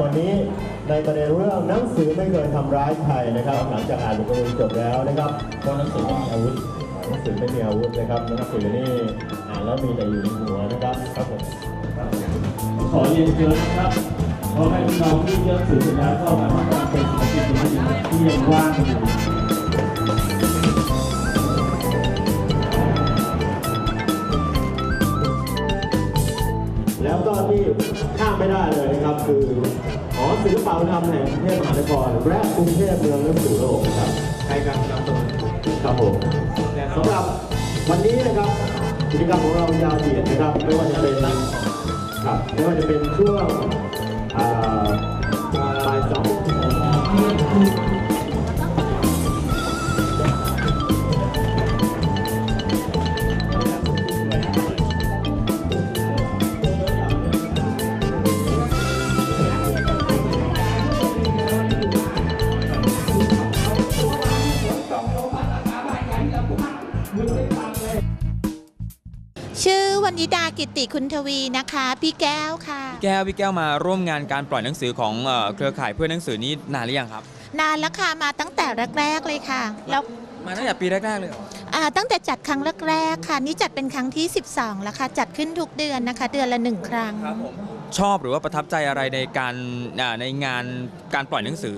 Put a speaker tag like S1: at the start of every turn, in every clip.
S1: วันนี้ในประเด็นเรื่องหนังสือไม่เคยทำร้ายใครนะครับหลังจากอ่านบทกวีจบแล้วนะครับเพราะหนังสือไม่มีอาวุธหนังสือไม่มีอาวุธนะครับหนังสือนี่อ่านแล้วมีแต่อยู่ในหัวนะครับครับผม
S2: ขอเรียนเชิญนะครับขอให้พี่น้องที่เยอะสื่อเสร็จแล้วก็มาทำกาเป็นศิลปินที่ยังว่างอยู่
S1: แล้วก็ที่ข้ามไม่ได้เลยนะครับ คือหอศิลปวัฒนธรรมแห่งกรุงเทพมหานครและกรุงเทพเมืองหนังสือโลกนะครับใครกันครับครับผมสำหรับวันนี้นะครับกิจกรรมของเรายาวเหยียดนะครับ ไม่ว่าจะเป็นครับไม่ว่าจะเป็นช่วงอ่าบ่ายสอง
S3: ชื่อวันนิดากิติคุณทวีนะคะ พี่แก้วค่ะ
S4: แก้วพี่แก้วมาร่วมงานการปล่อยหนังสือของเอ่อเครือข่ายเพื่อนหนังสือนี่นานหรือยังครับ
S3: นานแล้วค่ะมาตั้งแต่แรกๆเลยค่ะแล้ว
S4: มาตั้งแต่ปีแรกๆเลยเหรอ
S3: อ่าตั้งแต่จัดครั้งแรกๆค่ะ นี่จัดเป็นครั้งที่ 12 แล้วค่ะ จัดขึ้นทุกเดือนนะคะ เดือนละหนึ่งครั้ง
S4: ครับผมชอบหรือว่าประทับใจอะไรในการอ่าในงานการปล่อยหนังสือ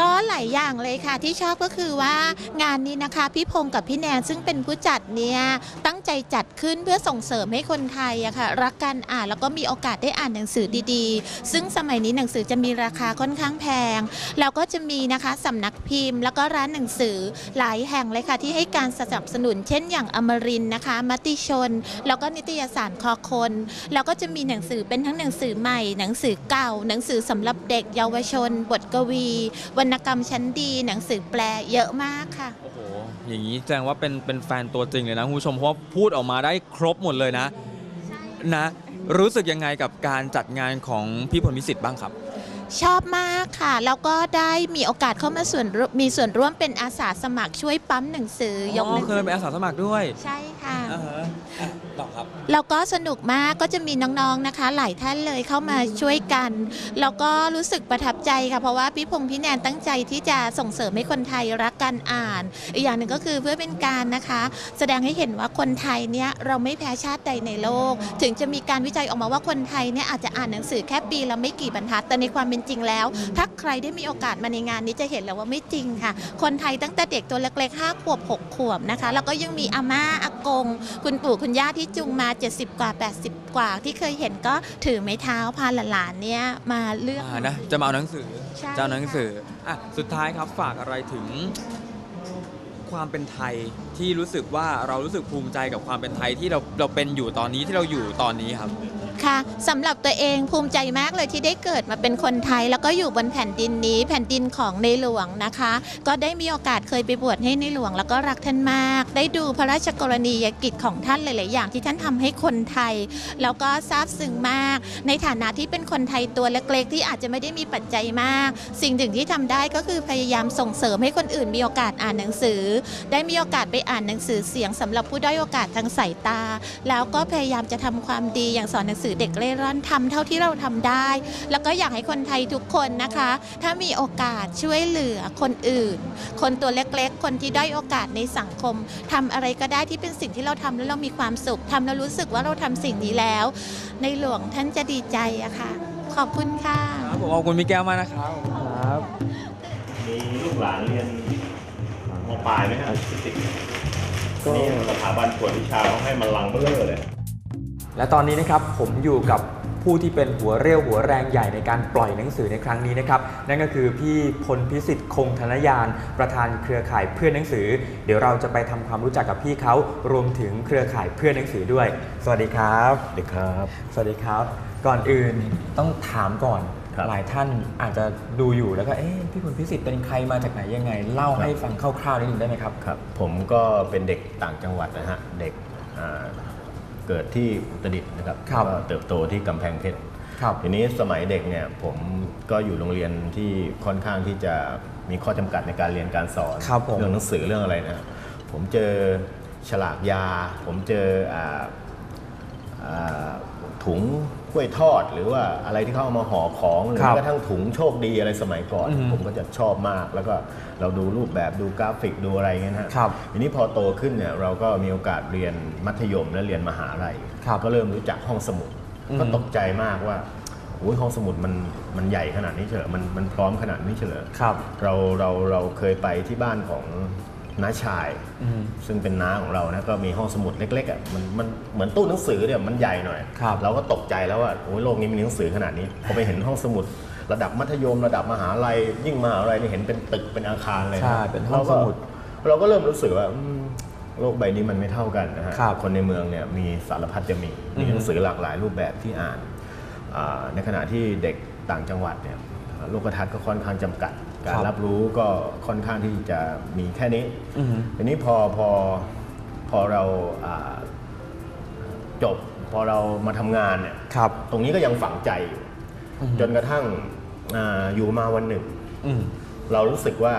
S3: ก็หลายอย่างเลยค่ะที่ชอบก็คือว่างานนี้นะคะพี่พงศ์กับพี่แนนซึ่งเป็นผู้จัดเนี่ยตั้งใจจัดขึ้นเพื่อส่งเสริมให้คนไทยอะค่ะรักการอ่านแล้วก็มีโอกาสได้อ่านหนังสือดีๆ ซึ่งสมัยนี้หนังสือจะมีราคาค่อนข้างแพง แล้วก็จะมีนะคะสำนักพิมพ์ แล้วก็ร้านหนังสือหลายแห่งเลยค่ะที่ให้การสนับสนุน เช่นอย่างอมรินนะคะ มติชน แล้วก็นิตยสารคอคน แล้วก็จะมีหนังสือเป็นทั้งหนังสือใหม่ หนังสือเก่า หนังสือสำหรับเด็กเยาวชน บทกวีวรรณกรรมชั้นดีหนังสือแปลเยอะมากค่ะ
S4: โอ้โห อย่างนี้แสดงว่าเป็นเป็นแฟนตัวจริงเลยนะคุณผู้ชมเพราะว่าพูดออกมาได้ครบหมดเลยนะนะ รู้สึกยังไงกับการจัดงานของพี่พลมิสิทธิ์บ้างครับ
S3: ชอบมากค่ะ แล้วก็ได้มีโอกาสเข้ามาส่วนร่วมมีส่วนร่วมเป็นอาสาสมัครช่วยปั๊มหนังสือยกหนัง
S4: เค
S3: สื
S4: ยเป็นอาสาสมัครด้วย
S3: ใช่ ค่ะ
S4: อ่าฮะอะต่อครับ
S3: แล้วก็สนุกมากก็จะมีน้องๆนะคะ หลายท่านเลยเข้ามาช่วยกัน แล้วก็รู้สึกประทับใจค่ะ เพราะว่าพี่พงษ์พี่แนนตั้งใจที่จะส่งเสริมให้คนไทยรักการอ่าน อีกอย่างหนึ่งก็คือเพื่อเป็นการนะคะ แสดงให้เห็นว่าคนไทยเนี่ยเราไม่แพ้ชาติใดในโลก ถึงจะมีการวิจัยออกมาว่าคนไทยเนี่ยอาจจะอ่านหนังสือแค่ปีละไม่กี่บรรทัด แต่ในความเป็นจริงแล้ว ถ้าใครได้มีโอกาสมาในงานนี้จะเห็นแล้วว่าไม่จริงค่ะ คนไทยตั้งแต่เด็กตัวเล็กๆ5ขวบ6ขวบนะคะแล้วก็ยังมีอาม่าอากงคุณปู่คุณย่าที่จุงมา 70 กว่า 80 กว่า ที่เคยเห็นก็ถือไม้เท้าพาหลานๆเนี่ยมาเลือก
S4: อ่านะจะมาเอาหนังสือ
S3: ใช่
S4: จะเอาหนังสืออะสุดท้ายครับฝากอะไรถึงความเป็นไทยที่รู้สึกว่าเรารู้สึกภูมิใจกับความเป็นไทยที่เราเราเป็นอยู่ตอนนี้ที่เราอยู่ตอนนี้ครับ
S3: ค่ะสำหรับตัวเองภูมิใจมากเลยที่ได้เกิดมาเป็นคนไทย แล้วก็อยู่บนแผ่นดินนี้แผ่นดินของในหลวงนะคะ ก็ได้มีโอกาสเคยไปบวชให้ในหลวง แล้วก็รักท่านมาก ได้ดูพระราชกรณียกิจของท่านหลาย ๆ อย่างที่ท่านทำให้คนไทย แล้วก็ซาบซึ้งมาก ในฐานะที่เป็นคนไทยตัวเล็ก ๆ ที่อาจจะไม่ได้มีปัจจัยมาก สิ่งหนึ่งที่ทำได้ก็คือพยายามส่งเสริมให้คนอื่นมีโอกาสอ่านหนังสือ ได้มีโอกาสไปอ่านหนังสือเสียงสำหรับผู้ด้อยโอกาสทางสายตา แล้วก็พยายามจะทำความดีอย่างสอนหนังสือเด็กเร่ร่อนทำเท่าที่เราทำได้ แล้วก็อยากให้คนไทยทุกคนนะคะ ถ้ามีโอกาสช่วยเหลือคนอื่น คนตัวเล็กๆ คนที่ด้อยโอกาสในสังคมทำอะไรก็ได้ที่เป็นสิ่งที่เราทำแล้วเรามีความสุขทำแล้วรู้สึกว่าเราทำสิ่งนี้แล้ว ในหลวงท่านจะดีใจอะค่ะ ขอบคุณค่ะ
S4: ครับผมขอบคุณพี่แก้วมากนะครับครับ
S1: มีลูกหลานเรียนมปลายไหมฮะนี่สถาบันกวดวิชาเขาให้มันลังเบ้อเลย
S4: และตอนนี้นะครับผมอยู่กับผู้ที่เป็นหัวเรี่ยวหัวแรงใหญ่ในการปล่อยหนังสือในครั้งนี้นะครับ นั่นก็คือพี่พลพิสิทธิ์คงธนยาน ประธานเครือข่ายเพื่อนหนังสือ เดี๋ยวเราจะไปทำความรู้จักกับพี่เขารวมถึงเครือข่ายเพื่อนหนังสือด้วย สวัสดีครับ
S1: สวัสดีครับ
S4: สวัสดีครับ ก่อนอื่นต้องถามก่อน
S1: ครับ
S4: หลายท่านอาจจะดูอยู่แล้วก็เอ๊ะพี่พลพิสิทธิ์เป็นใครมาจากไหนยังไง เล่าให้ฟังคร่าวๆนิดนึงได้ไหมครับ
S5: ครับ ผมก็เป็นเด็กต่างจังหวัดนะฮะเด็กอ่า เกิดที่อุตรดิตถ์นะครับ
S4: ครับ
S5: ก็เติบโตที่กำแพงเพชร
S4: ครับ
S5: ทีนี้สมัยเด็กเนี่ยผมก็อยู่โรงเรียนที่ค่อนข้างที่จะมีข้อจำกัดในการเรียนการสอน
S4: ครับผม
S5: เรื่องหนังสือเรื่องอะไรนะ ผมเจอฉลากยา ผมเจออ่าอ่าถุง กล้วยทอดหรือว่าอะไรที่เขาเอามาห่อของหรือ
S4: ครับ
S5: แม้กระทั่งถุงโชคดีอะไรสมัยก่อน
S4: อืม
S5: ผมก็จะชอบมาก แล้วก็เราดูรูปแบบดูกราฟิกดูอะไรเงี้ยนะฮะ
S4: ครับ
S5: ทีนี้พอโตขึ้นเนี่ยเราก็มีโอกาสเรียนมัธยมและเรียนมหาลัย
S4: ครับ
S5: ก็เริ่มรู้จักห้องสมุด
S4: อืม
S5: ก็ตกใจมากว่าโอ้ยห้องสมุดมันมันใหญ่ขนาดนี้เฉลมันมันพร้อมขนาดนี้เฉลย
S4: ครับ
S5: เราเราเราเคยไปที่บ้านของ น้าชาย
S4: อืม
S5: ซึ่งเป็นน้าของเรานะก็มีห้องสมุดเล็กๆอะมันมันเหมือนตู้หนังสือเนี่ยมันใหญ่หน่อย
S4: ครับ
S5: เราก็ตกใจแล้วว่าโอ้ยโลกนี้มีหนังสือขนาดนี้พอไปเห็นห้องสมุดระดับมัธยมระดับมหาลัยยิ่งมหาลัยนี่เห็นเป็นตึกเป็นอาคารเลยะ
S4: ใช่เป็นห้องสมุด
S5: เราก็เราก็เริ่มรู้สึกว่าอืมโลกใบนี้มันไม่เท่ากันนะฮะ
S4: ครับ
S5: คนในเมืองเนี่ยมีสารพัดจะมีมีหนังสือหลากหลายรูปแบบที่อ่านอ่าในขณะที่เด็กต่างจังหวัดเนี่ยโลกทัศน์ก็ค่อนข้างจำกัด การ
S4: ครับ
S5: รับรู้ก็ค่อนข้างที่จะมีแค่นี้
S4: อือฮึ
S5: ทีนี้พอพอพอเราอ่าจบพอเรามาทำงานเนี่ย
S4: ครับ
S5: ตรงนี้ก็ยังฝังใจอยู่
S4: อือฮึ
S5: จนกระทั่งอาอยู่มาวันหนึ่ง
S4: อืม
S5: เรารู้สึกว่า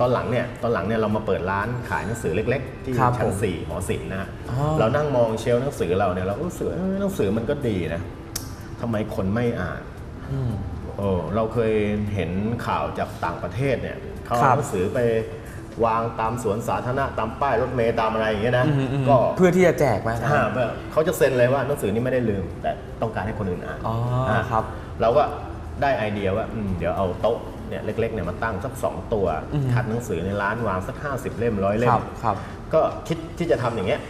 S5: ตอนหลังเนี่ยตอนหลังเนี่ยเรามาเปิดร้านขายหนังสือเล็ก ๆ ที่
S4: ครับ
S5: ชั้
S4: ผ
S5: น
S4: ม
S5: สี่หอศิลป์นะฮะ
S4: อ๋อ
S5: เรานั่งมองเชลฟ์หนังสือเราเนี่ยเราก็รู้สึกว่าเอ้ยหนังสือมันก็ดีนะทำไมคนไม่อ่าน
S4: อืม
S5: โอ้เราเคยเห็นข่าวจากต่างประเทศเนี่ยเขา
S4: ครั
S5: เอา
S4: บ
S5: หนังสือไปวางตามสวนสาธารณะตามป้ายรถเมล์ตามอะไรอย่างเงี้ยนะ
S4: อืมอืม
S5: ก็
S4: เพื่อที่จะแจกไหม
S5: อ่าแบบเขาจะเซ็นเลยว่าหนังสือนี้ไม่ได้ลืม แต่ต้องการให้คนอื่นอ่าน
S4: อ๋ออ่าครับ
S5: เราก็ได้ไอเดียว่าอืมเดี๋ยวเอาโต๊ะเนี่ยเล็กๆเนี่ยมาตั้งสัก2ตัว
S4: อืม
S5: คัดหนังสือในร้านวางสัก 50 เล่มร้อยเล่
S4: ครั
S5: ม
S4: บครับ
S5: ก็คิดที่จะทำอย่างเงี้ย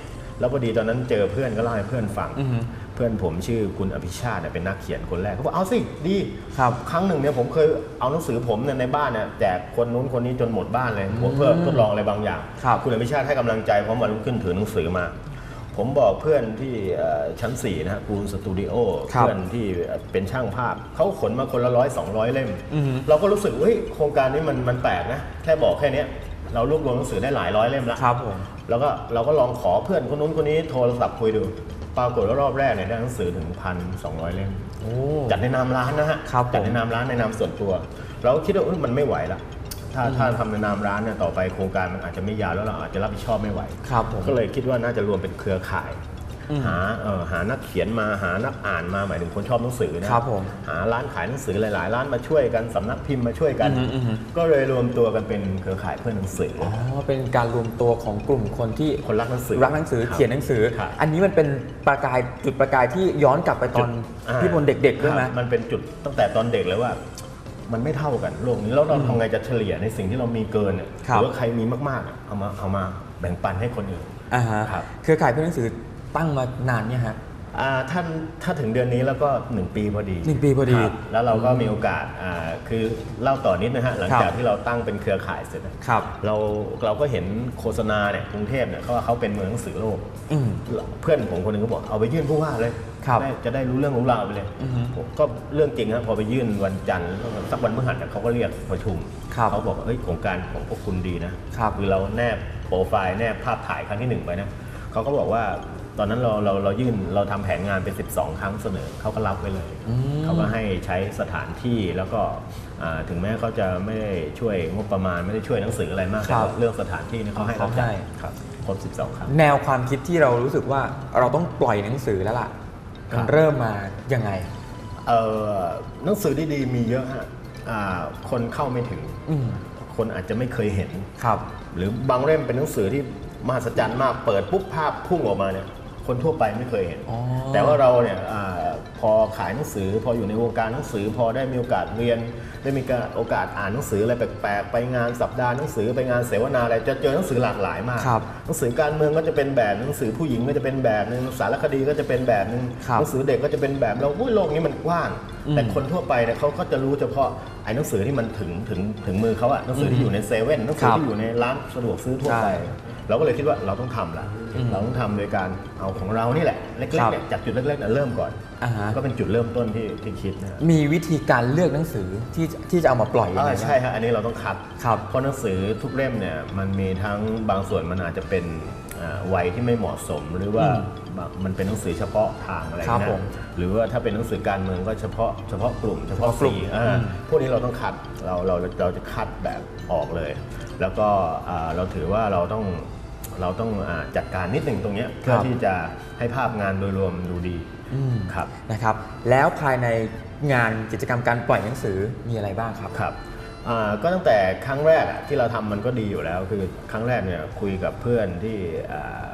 S5: แล้วพอดีตอนนั้นเจอเพื่อนก็เล่าให้เพื่อนฟัง
S4: อือฮึ
S5: เพื่อนผมชื่อคุณอภิชาติเนี่ยเป็นนักเขียนคนแรกเขาบอกเอาสิดี
S4: ครับ
S5: ครั้งหนึ่งเนี่ยผมเคยเอาหนังสือผมเนี่ยในบ้านเนี่ยแจกคนนู้นคนนี้จนหมดบ้านเลยผมเพื่อทดลองอะไรบางอย่าง
S4: ครับ
S5: คุณอภิชาติให้กำลังใจเพราะวันรุ่งขึ้นถือหนังสือมา ผมบอกเพื่อนที่เอ่อชั้น4นะฮะกูลสตูดิโอ
S4: ครับ
S5: เพื่อนที่เป็นช่างภาพเขาขนมาคนละร้อยสองร้อยเล่ม
S4: อือฮึ
S5: เราก็รู้สึกว่าเฮ้ยโครงการนี้มันมันแปลกนะแค่บอกแค่เนี้ย เรารวบรวมหนังสือได้หลายร้อยเล่มแล้ว
S4: ครับผม
S5: แล้วก็เราก็ลองขอเพื่อนคนนู้นคนนี้โทรศัพท์คุยดู ปรากฏว่ารอบแรกเนี่ยได้หนังสือถึงพันสองร้อยเล่ม
S4: โอ้
S5: จัดในนามร้านนะฮะ
S4: ครับผม
S5: จัดในนามร้านในนามส่วนตัว เราก็คิดว่าเอ้ยมันไม่ไหวละถ้าถ้าทำในนามร้านเนี่ยต่อไปโครงการมันอาจจะไม่ยาวแล้วเราอาจจะรับผิดชอบไม่ไหว
S4: ครับผม
S5: ก็เลยคิดว่าน่าจะรวมเป็นเครือข่าย
S4: อืม
S5: หาเอ่อหานักเขียนมาหานักอ่านมาหมายถึงคนชอบหนังสือนะครับ
S4: ผม
S5: หาร้านขายหนังสือหลาย ๆ ร้านมาช่วยกันสำนักพิมพ์มาช่วยกัน
S4: อือฮึอือฮึ
S5: ก็เลยรวมตัวกันเป็นเครือข่ายเพื่อนหนังสืออ
S4: อ๋อเป็นการรวมตัวของกลุ่มคนที่
S5: คนรักหนังสือ
S4: รักหนังสือ
S5: ครับ
S4: เขียนหนังสือ
S5: ครับ
S4: อันนี้มันเป็นประกายจุดประกายที่ย้อนกลับไปตอน
S5: อ่า
S4: พี่พลเด็กๆด้วยไหม
S5: ครับมันเป็นจุดตั้งแต่ตอนเด็กเลยว่ามันไม่เท่ากันโลกนี้แล้วเราทำไงจะเฉลี่ยในสิ่งที่เรามีเกินเนี่ยห
S4: ครับ
S5: รือว่าใครมีมากๆอะเอามาเอามาแบ่งปันให้คนอื่น
S4: อ่าฮะ
S5: ครับ
S4: เครือข่ายเพื่อนหนังสือ ตั้งมานานเนี่ยฮะ
S5: อ่าท่านถ้าถึงเดือนนี้แล้วก็ 1 ปีพอดี
S4: หนึ่งปีพอดี
S5: ครับแล้วเราก็มีโอกาสอ่าคือเล่าต่อนิดนะฮะหลัง
S4: ครับ
S5: จากที่เราตั้งเป็นเครือข่ายเสร็จนะครับเราเราก็เห็นโฆษณาเนี่ยกรุงเทพเนี่ยเขาว่าเขาเป็นเมืองหนังสือโลก
S4: อืม
S5: เพื่อนผมคนหนึงก็บอกเอาไปยื่นผู้ว่าเลย
S4: ครับ
S5: ได้จะได้รู้เรื่องรู้ราวไปเลย
S4: อือฮึ
S5: ผมก็เรื่องจริงครับพอไปยื่นวันจันทร์สักวันพฤหัสเนี่ยเขาก็เรียกประชุม
S4: ครับ
S5: เขาบอกว่าเฮ้ยโครงการของพวกคุณดีนะครับคือเราแนบโปรไฟล์แนบภาพถ่ายครั้งที่หนึ่งไปนะเขาก็บอกว่า ตอนนั้นเราเราเรายื่นเราทำแผนงานเป็น 12 ครั้งเสนอเขาก็รับไปเลย
S4: อืม
S5: เขาก็ให้ใช้สถานที่แล้วก็อ่าถึงแม้เขาจะไม่ได้ช่วยงบประมาณไม่ได้ช่วยหนังสืออะไรมาก
S4: ค
S5: แต่
S4: รับ
S5: ว่าเรื่องสถานที่เนี่ยเขาให้เรา
S4: เขาให้
S5: จ่ายครับครบ 12 ครั้ง
S4: แนวความคิดที่เรารู้สึกว่าเราต้องปล่อยหนังสือแล้วล่ะ
S5: ครั
S4: มั
S5: บ
S4: นเริ่มมายังไง
S5: เอ่อหนังสือดีๆมีเยอะฮะอ่าคนเข้าไม่ถึง
S4: อืม
S5: คนอาจจะไม่เคยเห็น
S4: ครับ
S5: หรือบางเล่มเป็นหนังสือที่มหัศจรรย์มากเปิดปุ๊บภาพพุ่งออกมาเนี่ย คนทั่วไปไม่เคยเห็น
S4: อ๋อ
S5: แต่ว่าเราเนี่ยอาพอขายหนังสือ พออยู่ในวงการหนังสือ พอได้มีโอกาสเรียน ได้มีโอกาสอ่านหนังสืออะไรแปลกๆ ไปงานสัปดาห์หนังสือไปงานเสวนาอะไรจะเจอหนังสือหลากหลายมาก
S4: ครับ
S5: หนังสือการเมืองก็จะเป็นแบบหนังสือผู้หญิงก็จะเป็นแบบหนึงสารคดีก็จะเป็นแบบหนึง
S4: ครับ
S5: หนังสือเด็กก็จะเป็นแบบเราอุ้ยโลกนี้มันกว้าง
S4: อืม
S5: แต่คนทั่วไปเนี่ยเขาก็จะรู้เฉพาะไอ้หนังสือที่มันถึงถึงถึงมือเขาอะหนังสือที่อยู่ในเซเว่นหนังสือ
S4: ครับ
S5: ที่อยู่ในร้านสะดวกซื้อทั่วไป
S4: ใช่
S5: เราก็เลยคิดว่าเราต้องทำละ
S4: อืม
S5: เราต้องทำโดยการเอาของเรานี่แหละเล็
S4: ครั
S5: กๆ
S4: บ
S5: เนี่ยจากจุดเล็กๆเนี่ยเริ่มก่อน
S4: อ่าฮะ
S5: ก็เป็นจุดเริ่มต้นที่ที่คิดนะฮะ
S4: มีวิธีการเลือกหนังสือที่ที่จะเอามาปล่อยยัง
S5: อ่า
S4: ไงบ้าง
S5: ใช่ฮะอันนี้เราต้องคัด
S4: ครับ
S5: เพราะหนังสือทุกเล่มเนี่ยมันมีทั้งบางส่วนมันอาจจะเป็นอ่าวัยที่ไม่เหมาะสม หรือว่า
S4: อืม
S5: บางมันเป็นหนังสือเฉพาะทางอะไร
S4: ครับ
S5: นะ
S4: ผม
S5: หรือว่าถ้าเป็นหนังสือการเมืองก็เฉพาะเฉพาะกลุ่ม เฉพาะ
S4: เฉพาะกลุ่
S5: สี
S4: ม
S5: อ่า
S4: อืม
S5: พวกนี้เราต้องคัดเราเราเราจะคัดแบบออกเลย แล้วก็อ่าเราถือว่าเราต้อง เราต้องอาจัดการนิดหนึ่งตรงเนี้ยเพื่อที่จะให้ภาพงานโดยรวมดูดี
S4: อืม
S5: ครับ
S4: นะครับ แล้วภายในงานกิจกรรมการปล่อยหนังสือมีอะไรบ้างครับ
S5: ครับอ่าก็ตั้งแต่ครั้งแรกอะที่เราทำมันก็ดีอยู่แล้ว คือครั้งแรกเนี่ยคุยกับเพื่อนที่อ่า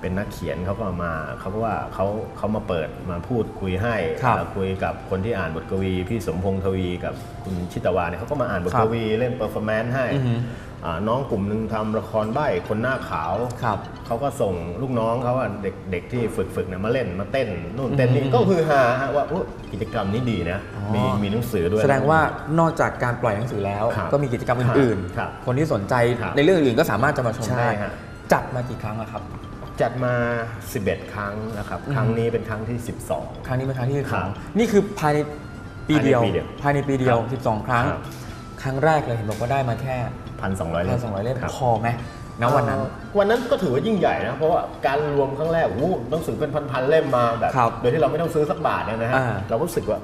S5: เป็นนักเขียนเขาก็มาเขาก็ว่าเขาเขามาเปิดมาพูดคุยให้
S4: ครับ
S5: แล้วคุยกับคนที่อ่านบทกวี พี่สมพงษ์ทวีกับคุณชิตวาเนี่ยเขาก็มาอ่านบท
S4: ครั
S5: ก
S4: บ
S5: วีเล่นเปอร์ฟอร์แมนซ์ให้
S4: อือฮึ
S5: อ่า น้องกลุ่มหนึ่งทำละครใบ้คนหน้าขาว
S4: ครับ
S5: เขาก็ส่งลูกน้องเขาอะเด็กเด็กที่ฝึกฝึกเนี่ยมาเล่นมาเต้นนู่นเต้น
S4: อื
S5: นี่
S4: ม
S5: ก็คือฮาฮะว่าอุ๊ยกิจกรรมนี้ดีนะ
S4: อ๋อ
S5: มีมีหนังสือด้วย
S4: แสดงว่านอกจากการปล่อยหนังสือแล้ว
S5: ครับ
S4: ก็มีกิจกรรมอื่น
S5: ครับ
S4: ๆคนที่สนใจ
S5: ครับ
S4: ในเรื่องอื่นก็สามารถจะมาชม
S5: ใช่
S4: ได้
S5: ฮะ
S4: จัดมากี่ครั้งแล้วครับ
S5: จัดมา 11 ครั้งนะครับ
S4: อืม
S5: ครั้งนี้เป็นครั้งที่
S4: ครั้งนี้เป็นครั้งที่
S5: ค
S4: ส
S5: รั
S4: อบงนี่คือภายในปีเดียว
S5: ภายในปีเดียว
S4: ภายในปีเดียว
S5: ครับ
S4: 12 ครั้ง
S5: ค รับ
S4: ครั้งแรกเลยเห็นบอกว่าได้มาแค่
S5: 12 1,200เล่
S4: พั
S5: ม
S4: นสองร้อยเล่ม
S5: ครับ
S4: พอไหมณวันนั้น
S5: เอ่อวันนั้นก็ถือว่ายิ่งใหญ่นะ เพราะว่าการรวมครั้งแรกโอ้โหหนังสือเป็นพันๆเล่มมาแบบ
S4: ครับ
S5: โดยที่เราไม่ต้องซื้อสักบาทเนี่ยนะฮะ
S4: อ่า
S5: เราก็รู้สึกว่า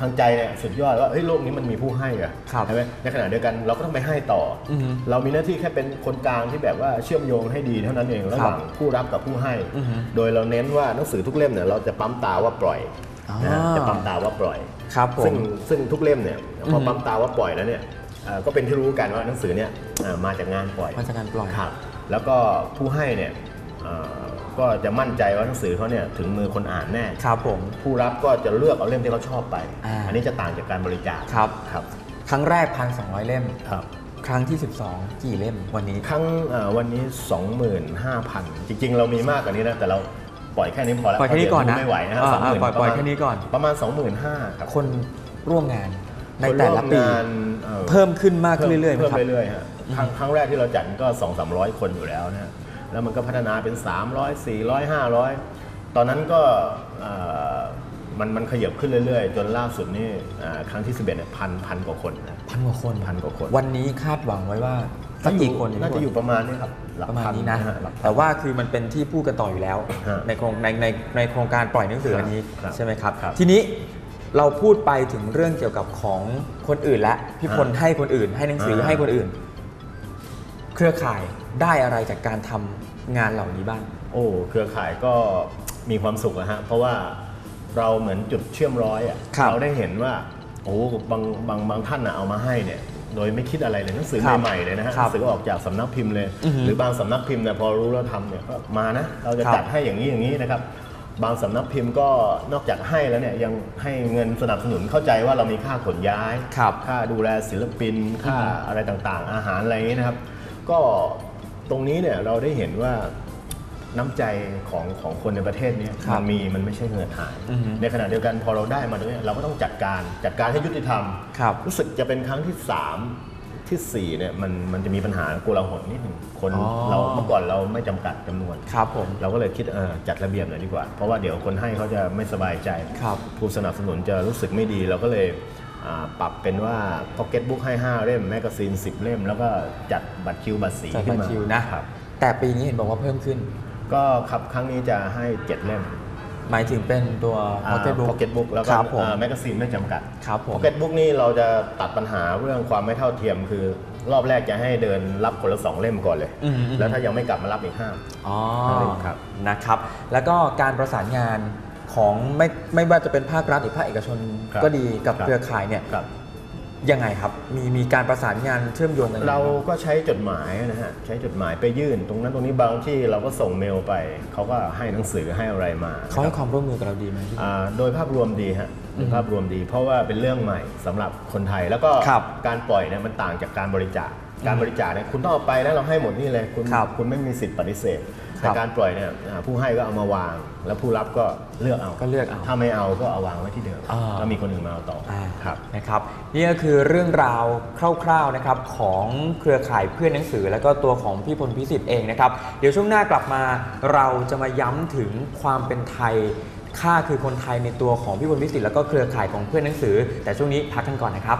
S5: ทางใจเนี่ยสุดยอดว่าเฮ้ยโลกนี้มันมีผู้ให้อะ
S4: ครับ
S5: ใช่ไหมในขณะเดียวกันเราก็ต้องไปให้ต่ออ
S4: อฮึ
S5: เรามีหน้าที่แค่เป็นคนกลางที่แบบว่าเชื่อมโยงให้ดีเท่านั้นเองระหว่างผู้รับกับผู้ให้
S4: อือฮึ
S5: โดยเราเน้นว่าหนังสือทุกเล่มเนี่ยเราจะปั๊มตาว่าปล่อย
S4: อ๋อ
S5: นะฮะ จะปั๊มตาว่าปล่อย
S4: ครับผ
S5: ซึ่
S4: ม
S5: งซึ่งทุกเล่มเนี่ยพอ
S4: อือฮึ
S5: ปั๊มตาว่าปล่อยแล้วเนี่ยเอ่อก็เป็นที่รู้กันว่าหนังสือเนี่ยเอ่อมาจากงานปล่อย
S4: มาจากการปล่อย
S5: ครับแล้วก็ผู้ให้เนี่ยเอ่อก็จะมั่นใจว่าหนังสือเขาเนี่ยถึงมือคนอ่านแน่
S4: ครับผม
S5: ผู้รับก็จะเลือกเอาเล่มที่เขาชอบไป
S4: อ่า
S5: อันนี้จะต่างจากการบริจาค
S4: ครับ
S5: ครับ
S4: ครั้งแรกพันสองร้อยเล่ม
S5: ครับ
S4: ครั้งที่ 12 กี่เล่มวันนี้
S5: ครั้งเอ่อวันนี้ 25,000 จริง ๆ เรามีมากกว่านี้นะ แต่เรา ปล่อยแค่นี้พอแล้ว
S4: ปล่อยแค่นี้ก่อนนะ
S5: เพราเดี๋ยวไม่ไหวนะฮะ
S4: อ่า
S5: สองหมื่น
S4: อ่าปล่อยปล่อยแค่นี้ก่อน
S5: ประมาณ 25,000ครับ
S4: คนร่วมงานใน
S5: คน
S4: แต่
S5: ร่ว
S4: ละ
S5: ม
S4: ปี
S5: งานอ่อ
S4: เพิ่มขึ้นมากขึ้นเรื่อยๆไหม
S5: เพิ่ม
S4: ครับ
S5: เรื่อยๆฮะครั้งครั้งแรกที่เราจัดก็2 3 0 0คนอยู่แล้วนะฮะแล้วมันก็พัฒนาเป็น 300 400 500 ตอนนั้นก็เอ่อมันมันขยับขึ้นเรื่อยๆ จนล่าสุดนี่อ่าครั้งที่ 11เนี่ยพันพันกว่าคนนะ
S4: พันกว่าคน
S5: พันกว่าคน
S4: วันนี้คาดหวังไว้ว่า สักกี่คน
S5: น่าจะอยู่ประมาณนี้ครับหลัก
S4: ประมาณ
S5: พั
S4: นี้นะ
S5: ฮหลักพัน
S4: แต่ว่าคือมันเป็นที่พูดกันต่ออยู่แล้ว
S5: ฮะ
S4: ในโครงในในในโครงการปล่อยหนังสืออันนี้
S5: ครับ
S4: ใช่ไหมครับ
S5: ครับ
S4: ทีนี้เราพูดไปถึงเรื่องเกี่ยวกับของคนอื่นและพี่พล
S5: ฮะ
S4: ให้คนอื่น ให้หนังสือ
S5: อ่า
S4: ให้คนอื่น เครือข่ายได้อะไรจากการทำงานเหล่านี้บ้าง
S5: โอ้เครือข่ายก็มีความสุขอะฮะเพราะว่าเราเหมือนจุดเชื่อมร้อยอะ
S4: ครับ
S5: เราได้เห็นว่าโอ้บางบางบางท่านอะเอามาให้เนี่ย โดยไม่คิดอะไรเลยหนังสือ
S4: ครับ
S5: ใหม่ๆเลยนะฮะ
S4: ค
S5: ห
S4: รับ
S5: นังสือออกจากสำนักพิมพ์เลย
S4: อือฮึ
S5: หรือบางสำนักพิมพ์เนี่ยพอรู้แล้วทำเนี่ยก็มานะเราจะ
S4: ครับ
S5: จัดให้อย่างนี้อย่างนี้นะครับ บางสำนักพิมพ์ก็นอกจากให้แล้วเนี่ยยังให้เงินสนับสนุนเข้าใจว่าเรามีค่าขนย้าย
S4: ครับ
S5: ค่าดูแลศิลปินค่า
S4: อือฮึ
S5: อะไรต่างๆ อาหารอะไรอย่างนี้นะครับ ก็ตรงนี้เนี่ยเราได้เห็นว่า น้ำใจของของคนในประเทศเนี้
S4: ครับ
S5: มันมีมันไม่ใช่เงินหาย
S4: อือฮึ
S5: ในขณะเดียวกันพอเราได้มาตรงนี้เราก็ต้องจัดการจัดการให้ยุติธรรม
S4: ครับ
S5: รู้สึกจะเป็นครั้งที่3ที่4เนี่ยมันมันจะมีปัญหาโกลาหลนิดหนึ่งคน
S4: อ๋อ
S5: เราเมื่อก่อนเราไม่จำกัดจำนวน
S4: ครับผม
S5: เราก็เลยคิดเออจัดระเบียบหน่อยดีกว่า เพราะว่าเดี๋ยวคนให้เขาจะไม่สบายใจ
S4: ครับ
S5: ผู้สนับสนุนจะรู้สึกไม่ดี เราก็เลยอ่าปรับเป็นว่าพ็อกเก็ตบุ๊กให้ 5 เล่มแมกกาซีน 10 เล่ม แล้วก็จัดบัตรคิวบัตรสี
S4: จัด
S5: ขึ้
S4: บั
S5: น
S4: ตร
S5: มา
S4: คิวนะ
S5: ครับ
S4: แต่ปีนี้เห็นบอกว่าเพิ่มขึ้น
S5: ก็ครับครั้งนี้จะให้ 7 เล่ม
S4: หมายถึงเป็นตัว Pocket Book
S5: พ็อกเก็ตบุ๊กแล้วก็
S4: ครับผม
S5: แมกกาซีนไม่จำกัด
S4: ครับผม
S5: พ็อกเก็ตบุ๊กนี่เราจะตัดปัญหาเรื่องความไม่เท่าเทียมคือ รอบแรกจะให้เดินรับคนละสองเล่มก่อนเลย
S4: อืมอืม
S5: แล้วถ้ายังไม่กลับมารับอีกห้า
S4: อ๋อ
S5: ครับ
S4: นะครับ แล้วก็การประสานงานของไม่ไม่ว่าจะเป็นภาครัฐหรือภาคเอกชน
S5: ครับ
S4: ก็ดีกับ
S5: ครับ
S4: เครือข่ายเนี่ย
S5: ครับ
S4: ยังไงครับ มีมีการประสานงานเชื่อมโยงกันยังไง
S5: เรา
S4: บ้ง
S5: ก็ใช้จดหมายนะฮะใช้จดหมายไปยื่น ตรงนั้นตรงนี้บางที่เราก็ส่งเมลไป เขาก็ให้หนังสือให้อะไรมา
S4: เขาให้ความร่วมมือกับเราดีไหมพี่
S5: อ่าโดยภาพรวมดีฮะโดยภาพรวมดี เพราะว่าเป็นเรื่องใหม่สำหรับคนไทยแล้วก็
S4: ครับ
S5: การปล่อยเนี่ยมันต่างจากการบริจาคการบริจาคเนี่ยคุณต้องเอาไปแล้วเราให้หมดนี่เลยคุณ
S4: ครับ
S5: คุณไม่มีสิทธิ์ปฏิเสธ
S4: ครั
S5: แต่
S4: บ
S5: การปล่อยเนี่ยอ่าผู้ให้ก็เอามาวาง แล้วผู้รับก็เลือกเอา
S4: ก็เลือกเอา
S5: ถ้าไม่เอาก็เอาวางไว้ที่เดิม
S4: อ่า
S5: แล้วมีคนอื่นมาเอาต่ออ
S4: อ่า
S5: ครับ
S4: นะครับนี่ก็คือเรื่องราวคร่าวๆนะครับของเครือข่ายเพื่อนหนังสือ แล้วก็ตัวของพี่พลพิสิทธิ์เองนะครับเดี๋ยวช่วงหน้ากลับมาเราจะมาย้ำถึงความเป็นไทยค่าคือคนไทยในตัวของพี่พลพิสิทธิ์แล้วก็เครือข่ายของเพื่อนหนังสือ แต่ช่วงนี้พักกันก่อนนะครับ